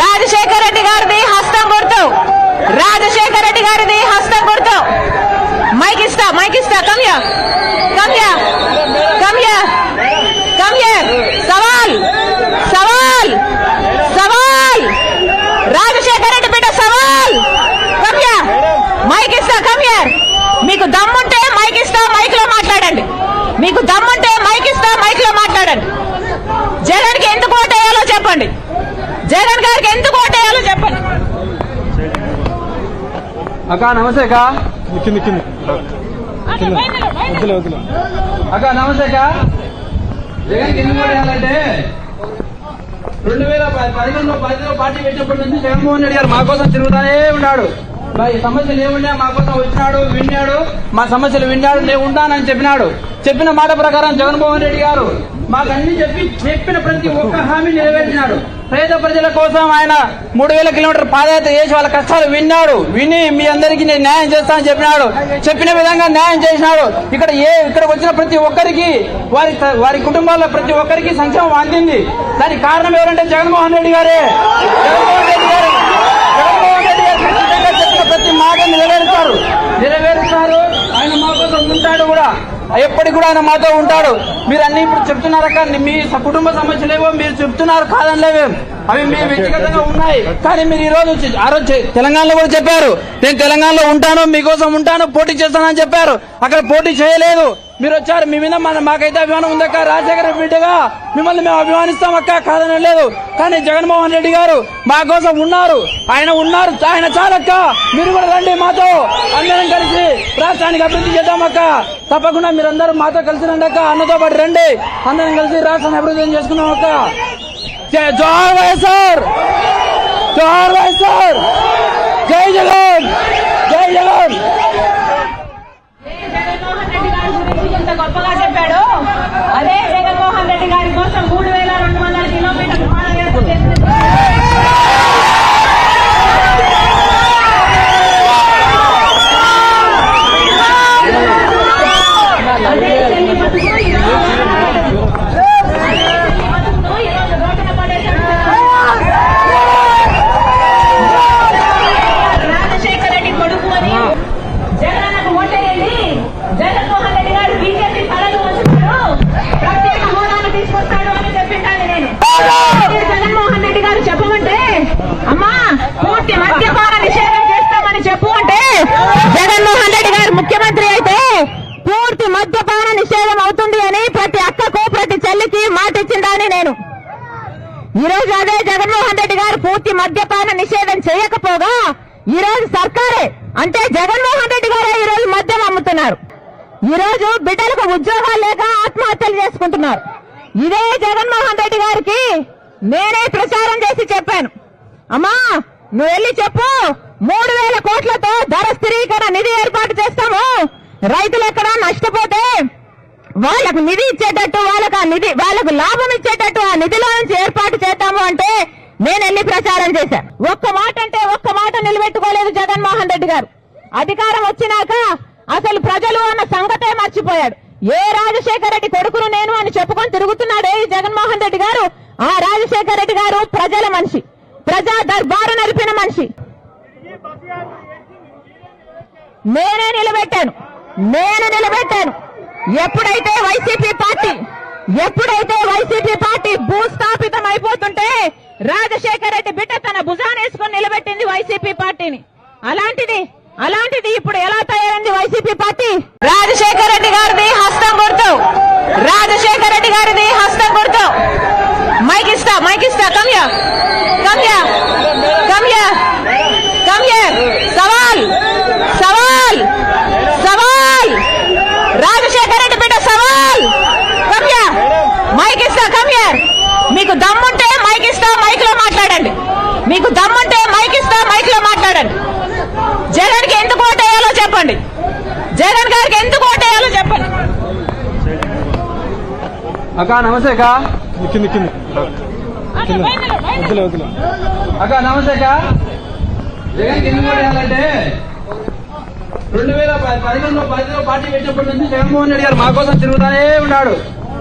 రాజశేఖర రెడ్డి గారిది హస్తం గుర్తు. రాజశేఖర రెడ్డి గారిది హస్తం గుర్తు. మైక్ ఇస్తా మైక్ ఇస్తా. కమ్యా కమ్యా కమ్యా కమ్యా సవాల్ సవాల్ సవాల్. రాజశేఖర రెడ్డి బిడ్డ సవాల్. కమ్యా మైక్ ఇస్తా కమ్యా మీకు దమ్ముంటే మైక్ ఇస్తా మైక్లో మాట్లాడండి. మీకు దమ్ముంటే మైక్ ఇస్తా మైక్లో మాట్లాడండి. జగన్కి ఎందుకు ఓటేయాలో చెప్పండి. జగన్ గారికి ఎందుకు ఓటేయాలో చెప్పండి. అక్క నమస్తే అక్క. కింది కింది వద్దులే వద్దులే అక్క నమస్తే అక్క. జగన్ కింద వేయాలంటే రెండు వేల పదిహేనులో పదిలో పార్టీ పెట్టినప్పటి నుంచి జగన్మోహన్ రెడ్డి గారు మా కోసం తిరుగుతానే ఉన్నాడు. మా ఈ సమస్యలు ఏమున్నా మా కోసం వచ్చినాడు విన్నాడు. మా సమస్యలు విన్నాడు నేను ఉంటానని చెప్పినాడు. చెప్పిన మాట ప్రకారం జగన్మోహన్ రెడ్డి గారు మాకు అన్ని చెప్పి చెప్పిన ప్రతి ఒక్క హామీ నెరవేర్చినాడు. పేద ప్రజల కోసం ఆయన మూడు వేల కిలోమీటర్ పాదయాత్ర చేసి వాళ్ళ కష్టాలు విన్నాడు. విని మీ అందరికీ నేను న్యాయం చేస్తానని చెప్పినాడు. చెప్పిన విధంగా న్యాయం చేసినాడు. ఇక్కడ ఏ ఇక్కడికి వచ్చిన ప్రతి ఒక్కరికి వారి వారి కుటుంబాల్లో ప్రతి ఒక్కరికి సంక్షేమం అందింది. దానికి కారణం ఎవరంటే జగన్మోహన్ రెడ్డి గారే. జగన్మోహన్ రెడ్డి గారు జగన్మోహన్ రెడ్డి గారు ఖచ్చితంగా చెప్పిన ప్రతి మాట నెరవేరుతారు నెరవేరు ఉంటాడు కూడా. ఎప్పటికి కూడా ఆయన మాతో ఉంటాడు. మీరు అన్ని ఇప్పుడు చెప్తున్నారక్క మీ కుటుంబ సమస్యలేవో మీరు చెప్తున్నారు. కాదనిలేవే? అవి మీ వ్యక్తిగతంగా ఉన్నాయి. కానీ మీరు ఈ రోజు వచ్చి- ఆ రోజు తెలంగాణలో కూడా చెప్పారు. నేను తెలంగాణలో ఉంటాను మీకోసం ఉంటాను పోటీ చేస్తానని చెప్పారు. అక్కడ పోటీ చేయలేదు. మీరు వచ్చారు. మీ మీద మన మాకైతే అభిమానం ఉందక్క రాజశేఖర బిడ్డగా మిమ్మల్ని మేము అభిమానిస్తాం అక్క. కాదని లేదు కానీ జగన్మోహన్ రెడ్డి గారు మా కోసం ఉన్నారు. ఆయన ఉన్నారు. ఆయన చాలక్క మీరు కూడా రండి మాతో. అందరం కలిసి రాష్ట్రానికి అభివృద్ధి చేద్దామక్క తప్పకుండా మీరందరూ మాతో కలిసి రండి అక్క. అన్నతో పాటు రండి. అందరం కలిసి రాష్ట్రాన్ని అభివృద్ధి చేసుకున్నాం అక్క. जय जोहर भाई सर। जोहर भाई सर। మద్యపాన నిషేధం అవుతుంది అని ప్రతి అక్కకు ప్రతి చెల్లికి మాట ఇచ్చిందని నేను. ఈ రోజు అదే జగన్మోహన్ రెడ్డి గారు పూర్తి మద్యపాన నిషేధం చేయకపోగా ఈ రోజు సర్కారే అంటే జగన్మోహన్ రెడ్డి గారే ఈ రోజు మద్యం అమ్ముతున్నారు. ఈరోజు బిడ్డలకు ఉద్యోగాలు లేక ఆత్మహత్యలు చేసుకుంటున్నారు. ఇదే జగన్మోహన్ రెడ్డి గారికి నేనే ప్రచారం చేసి చెప్పాను. అమ్మా నువ్వు వెళ్ళి చెప్పు మూడు వేల కోట్లతో ధర స్థిరీకరణ నిధి ఏర్పాటు చేస్తాము. రైతులు ఎక్కడ నష్టపోతే వాళ్ళకు నిధి ఇచ్చేటట్టు వాళ్ళకు ఆ నిధి వాళ్ళకు లాభం ఇచ్చేటట్టు ఆ నిధిలో నుంచి ఏర్పాటు చేద్దాము అంటే నేను ఎన్ని ప్రచారం చేశా? ఒక్క మాట అంటే ఒక్క మాట నిలబెట్టుకోలేదు జగన్మోహన్ రెడ్డి గారు. అధికారం వచ్చినాక అసలు ప్రజలు అన్న సంగతే మర్చిపోయాడు. ఏ రాజశేఖర రెడ్డి కొడుకును నేను అని చెప్పుకొని తిరుగుతున్నాడే ఈ జగన్మోహన్ రెడ్డి గారు? ఆ రాజశేఖర రెడ్డి గారు ప్రజల మనిషి. ప్రజా దర్బారు నడిపిన మనిషి. నేనే నిలబెట్టాను. నేను నిలబెట్టాను. ఎప్పుడైతే వైసీపీ పార్టీ ఎప్పుడైతే వైసీపీ పార్టీ భూస్థాపితం అయిపోతుంటే రాజశేఖర రెడ్డి బిడ్డ తన భుజానేసుకొని నిలబెట్టింది వైసీపీ పార్టీని. అలాంటిది అలాంటిది ఇప్పుడు ఎలా తయారైంది వైసీపీ పార్టీ? రాజశేఖర రెడ్డి గారు హస్తం గుర్తు రాజశేఖర రెడ్డి గారిది హస్తం గుర్తు మైక్ ఇస్తా మైక్ ఇస్తా కమ్యా కమ్యా కమ్యా కమ్యా సవాల్ సవాల్ సవాల్ రాజశేఖర రెడ్డి బిడ్డ సవాల్ కమ్యా మైక్ ఇస్తా కమ్యా మీకు దమ్ముంటే మైక్ ఇస్తా మైక్లో మాట్లాడండి. మీకు దమ్ముంటే మైక్ ఇస్తా మైక్లో మాట్లాడండి. జగన్కి ఎందుకు ఓటేయాలో చెప్పండి. జగన్ గారికి ఎందుకు ఓటేయాలో చెప్పండి. అక్క నమస్తే అక్క. కింది కింది వద్దులే వద్దులే. అక్క నమస్తే అక్క. జగన్ కింద వేయాలంటే రెండు వేల ప- పదిహేనులో పదిలో పార్టీ పెట్టినప్పటి నుంచి జగన్మోహన్ రెడ్డి గారు మా కోసం తిరుగుతానే ఉన్నాడు.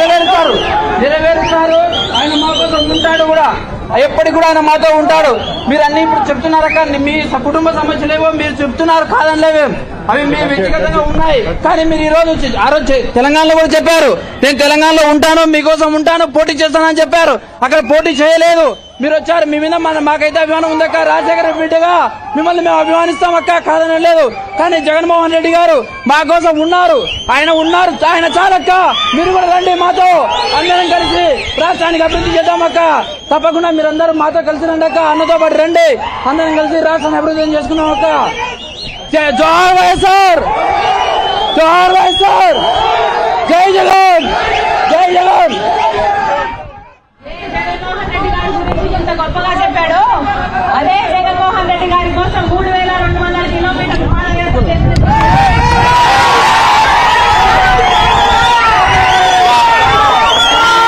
నెరవేరుతారు నెరవేరుతారు ఆయన మా కోసం ఉంటాడు కూడా. ఎప్పటికి కూడా ఆయన మాతో ఉంటాడు. మీరు అన్ని ఇప్పుడు చెప్తున్నారు కానీ మీ కుటుంబ సమస్యలేవో మీరు చెప్తున్నారు. కాదనిలేవే? అవి మీ వ్యక్తిగతంగా ఉన్నాయి. కానీ మీరు ఈ రోజు వచ్చి- ఆ రోజు తెలంగాణలో కూడా చెప్పారు. నేను తెలంగాణలో ఉంటాను మీకోసం ఉంటాను పోటీ చేస్తానని చెప్పారు. అక్కడ పోటీ చేయలేదు. మీరు వచ్చారు మీ మీద మన మాకైతే అభిమానం ఉంది అక్క. రాజశేఖర రెడ్డిగా మిమ్మల్ని మేము అభిమానిస్తాం అక్క. కాదని లేదు. కానీ జగన్మోహన్ రెడ్డి గారు మా కోసం ఉన్నారు. ఆయన ఉన్నారు. ఆయన చాలక్క మీరు కూడా రండి మాతో. అందరం కలిసి రాష్ట్రానికి అభివృద్ధి చేద్దాం అక్క. తప్పకుండా మీరందరూ మాతో కలిసి రండి అక్క. అన్నతో పాటు రండి. అందరం కలిసి రాష్ట్రాన్ని అభివృద్ధి చేసుకున్నాం అక్క. जोहर भाई सर। जोहर भाई सर। जय जगन